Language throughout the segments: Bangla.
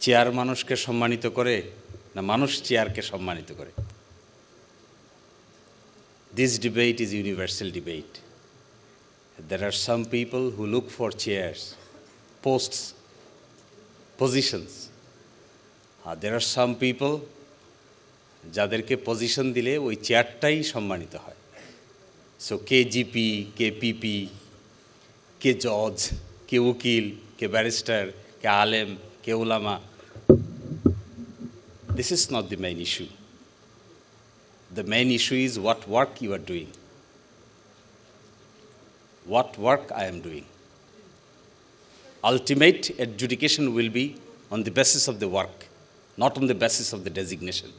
চেয়ার মানুষকে সম্মানিত করে না মানুষ চেয়ারকে সম্মানিত করে? This debate is universal debate there are some people who look for chairs, posts, positions. আর there are some people যাদেরকে পজিশন দিলে ওই চেয়ারটাই সম্মানিত হয়। সো কে জিপি কে পিপি কে জজ কে উকিল কে ব্যারিস্টার কে আলেম কে উলামা this is not the main issue the main issue is what work you are doing what work I am doing. Ultimate adjudication will be on the basis of the work, not on the basis of the designation.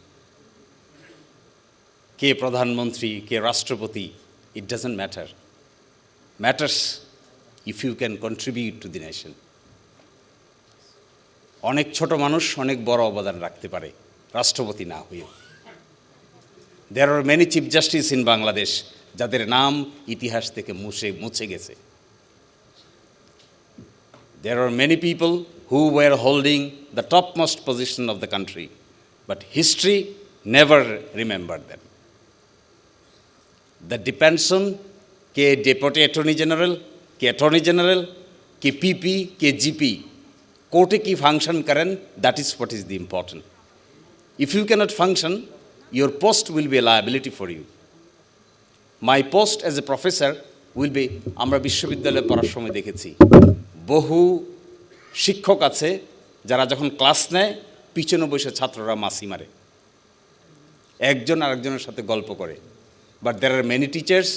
কে প্রধানমন্ত্রী কে রাষ্ট্রপতি it doesn't matter matters if you can contribute to the nation অনেক ছোট মানুষ অনেক বড় অবদান রাখতে পারে, রাষ্ট্রপতি না হয়ে। There are many chief justice in Bangladesh যাদের নাম ইতিহাস থেকে মুছে মুছে গেছে। There are many people who were holding the top most position of the country but history never remember then the depends on K deputy attorney general কে অ্যাটর্নি জেনারেল কে পিপি কে জিপি কোর্টে কি ফাংশন করেন that is what is the important if you cannot function your post will be liability for you my post as a professor will be আমরা বিশ্ববিদ্যালয়ে পড়ার সময় দেখেছি, বহু শিক্ষক আছে যারা যখন ক্লাস নেয়, পিছনে বসে ছাত্ররা মাসি মারে। একজন আরেকজনের সাথে গল্প করে। But there are many teachers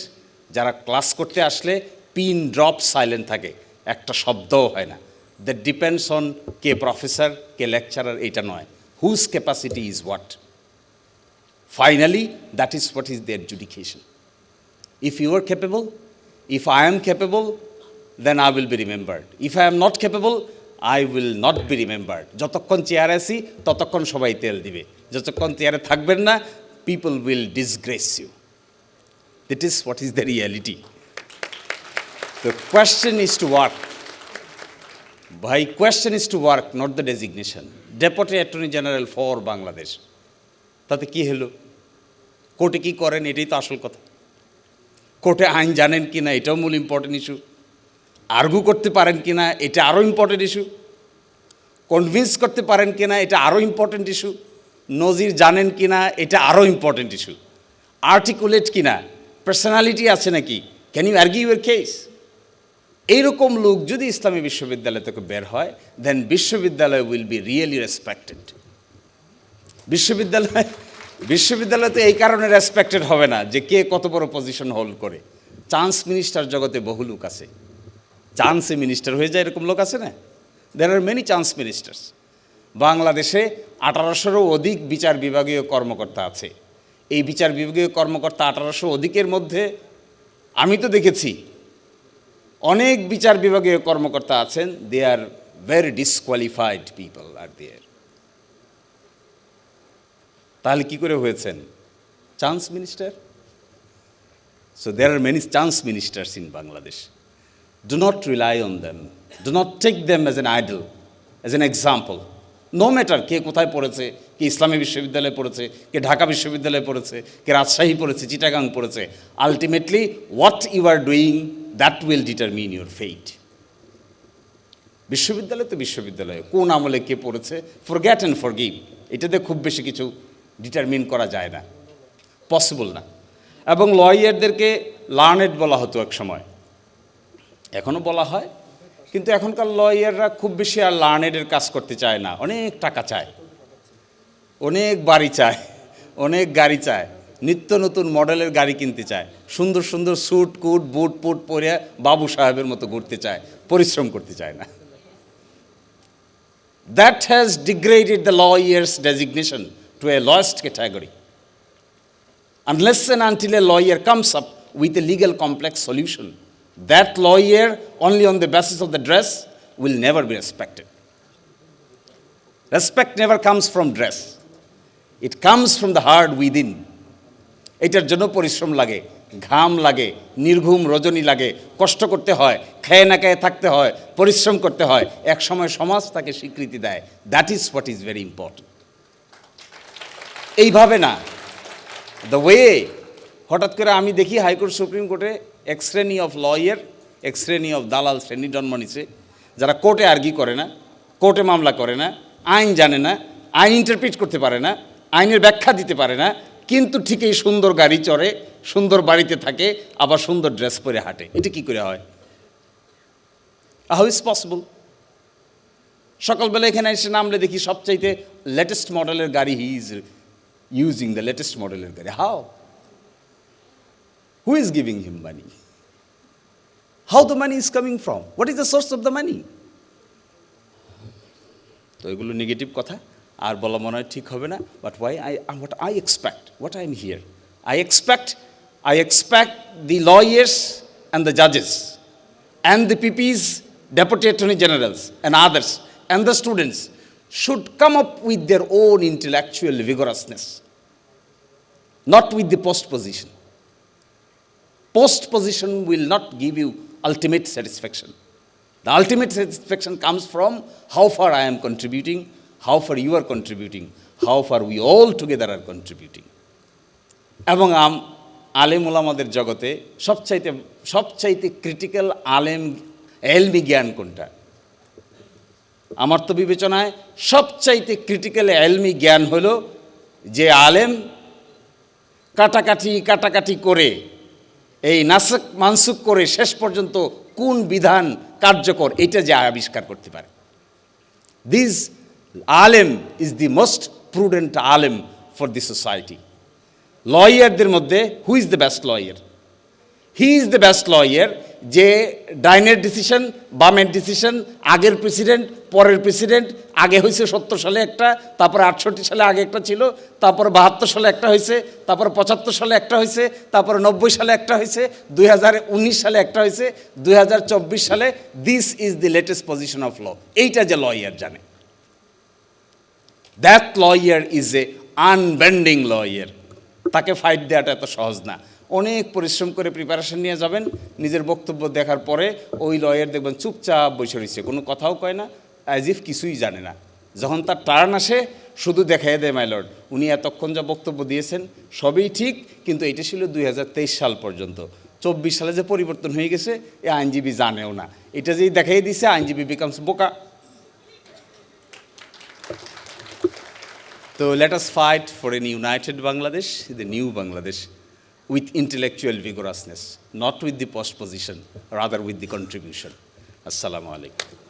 যারা ক্লাস করতে আসলে পিন ড্রপ সাইলেন্ট থাকে, একটা শব্দও হয় না। দ্যাট ডিপেন্ডস অন কে প্রফেসর কে লেকচারার এটা নয়। Whose capacity is what finally that is what is the education If you are capable, if I am capable, then I will be remembered. If I am not capable, I will not be remembered. যতক্ষণ চেয়ারে আছি ততক্ষণ সবাই তেল দিবে। যতক্ষণ চেয়ারে থাকবেন না people will disgrace you that is what is the reality the question is to work ভাই question is to work not the designation deputy attorney general for Bangladesh তাতে কি হলো? কোর্টে কি করেন? এটাই তো আসল কথা। কোর্টে আইন জানেন কি না? এটাও মূল ইম্পর্টেন্ট ইস্যু আর্গু করতে পারেন কি না? এটা আরও ইম্পর্টেন্ট ইস্যু কনভিন্স করতে পারেন কি না? এটা আরও ইম্পর্টেন্ট ইস্যু নজির জানেন কি না? এটা আরও ইম্পর্টেন্ট ইস্যু আর্টিকুলেট কি না? পার্সোনালিটি আছে নাকি? Can you argue your case এইরকম লোক যদি ইসলামী বিশ্ববিদ্যালয় থেকে বের হয় দেন বিশ্ববিদ্যালয় উইল বি রিয়েলি রেসপেক্টেড বিশ্ববিদ্যালয় বিশ্ববিদ্যালয় তো এই কারণে রেসপেক্টেড হবে না যে কে কত বড় পজিশন হোল্ড করে। চান্স মিনিস্টার জগতে বহু লোক আছে। চান্সে মিনিস্টার হয়ে যায় এরকম লোক আছে না? There are many chance ministers বাংলাদেশে আঠারোশোরও অধিক বিচার বিভাগীয় কর্মকর্তা আছে। এই বিচার বিভাগীয় কর্মকর্তা আঠারোশো অধিকের মধ্যে আমি তো দেখেছি। অনেক বিচার বিভাগীয় কর্মকর্তা আছেন they are very disqualified people are there তাহলে কি করে হয়েছেন? Chance minister? So there are many chance ministers in Bangladesh do not rely on them do not take them as an idol as an example no matter কে কোথায় পড়েছে, কে ইসলামী বিশ্ববিদ্যালয়ে পড়েছে, কে ঢাকা বিশ্ববিদ্যালয়ে পড়েছে, কে রাজশাহী পড়েছে, চিটাগাং পড়েছে ultimately what you are doing that will determine your fate বিশ্ববিদ্যালয় তো বিশ্ববিদ্যালয়ে, কোন আমলে কে পড়েছে forget and forgive এটাতে খুব বেশি কিছু ডিটারমিন করা যায় না পসিবল না। এবং লয়ারদেরকে লার্নেড বলা হতো এক সময় এখনও বলা হয় কিন্তু এখনকার লয়াররা খুব বেশি আর লার্নেডের কাজ করতে চায় না। অনেক টাকা চায়। অনেক বাড়ি চায়। অনেক গাড়ি চায়। নিত্য নতুন মডেলের গাড়ি কিনতে চায়। সুন্দর সুন্দর স্যুট কুট বুট পুট পরে বাবু সাহেবের মতো ঘুরতে চায়। পরিশ্রম করতে চায় না। That has degraded the lawyer's designation to a lowest category. Unless and until a lawyer comes up with a legal complex solution, that lawyer, only on the basis of the dress, will never be respected. Respect never comes from dress, it comes from the heart within. এটার জন্য পরিশ্রম লাগে ঘাম লাগে নির্ঘুম রজনী লাগে কষ্ট করতে হয় খেয়ে না খেয়ে থাকতে হয় পরিশ্রম করতে হয় এক সময় সমাজ তাকে স্বীকৃতি দেয় that is what is very important এইভাবে না দ্য ওয়ে হঠাৎ করে আমি দেখি হাইকোর্ট সুপ্রিম কোর্টে এক শ্রেণি অফ লয়ার এক শ্রেণি অফ দালাল শ্রেণি, জন্ম নিছে। যারা কোর্টে আর্গি করে না, কোর্টে মামলা করে না, আইন জানে না, আইন ইন্টারপ্রিট করতে পারে না, আইনের ব্যাখ্যা দিতে পারে না, কিন্তু ঠিক এই সুন্দর গাড়ি চড়ে, সুন্দর বাড়িতে থাকে, আবার সুন্দর ড্রেস পরে হাঁটে। এটা কি করে হয়? হাউ ইজ পসিবল সকালবেলা এখানে এসে নামলে দেখি সবচাইতে লেটেস্ট মডেলের গাড়ি he is using the latest মডেলের গাড়ি। How who is giving him money how the money is coming from what is the source of the money তো এগুলো নেগেটিভ কথা আর বলা মনে হয় ঠিক হবে না but why I what I expect what I am here I expect I expect the lawyers and the and the PPs, Deputy Attorney Generals, and others, and the students should come up with their own intellectual vigorousness, not with the post position. Post position will not give you ultimate satisfaction. The ultimate satisfaction comes from how far I am contributing, how far you are contributing, how far we all together are contributing. এবং আম আলেম ওলামাদের জগতে সবচাইতে সবচাইতে ক্রিটিক্যাল আলেম এলমি জ্ঞান কোনটা আমার তো বিবেচনায় সবচাইতে ক্রিটিক্যাল এলমি জ্ঞান হলো যে আলেম কাটাকাটি কাটাকাটি করে এই নাসক মানসুক করে শেষ পর্যন্ত কোন বিধান কার্যকর, এটা যে আবিষ্কার করতে পারে। দিস আলেম ইজ দি মোস্ট প্রুডেন্ট আলেম ফর দি সোসাইটি লয়ারদের মধ্যে who is the best lawyer he is the best lawyer যে ডাইনের ডিসিশন বামের ডিসিশন আগের প্রেসিডেন্ট পরের প্রেসিডেন্ট আগে হয়েছে সত্তর সালে একটা, তারপর আটষট্টি সালে আগে একটা ছিল, তারপর বাহাত্তর সালে একটা হয়েছে, তারপর পঁচাত্তর সালে একটা হয়েছে, তারপর নব্বই সালে একটা হয়েছে, দুই হাজার উনিশ সালে একটা হয়েছে, দুই হাজার চব্বিশ সালে this is the latest position of law এইটা যে লয়ার জানে। That lawyer is a unbending lawyer তাকে ফাইট দেওয়াটা এত সহজ না। অনেক পরিশ্রম করে প্রিপারেশন নিয়ে যাবেন। নিজের বক্তব্য দেখার পরে ওই লয়ের দেখবেন চুপচাপ বসে রয়েছে। কোনো কথাও কয় না অ্যাজ ইফ কিছুই জানে না। যখন তার টার্ন আসে শুধু দেখাই দেয় মাইলর্ড উনি এতক্ষণ যা বক্তব্য দিয়েছেন সবই ঠিক কিন্তু এটা ছিল দুই হাজার তেইশ সাল পর্যন্ত। চব্বিশ সালে যে পরিবর্তন হয়ে গেছে এ আইনজীবী জানেও না। এটা যেই দেখাই দিছে আইনজীবী বিকামস বোকা। তো us fight for an united Bangladesh, the new Bangladesh, with intellectual vigorousness, not with the post position, rather with the contribution. Assalamu alaikum.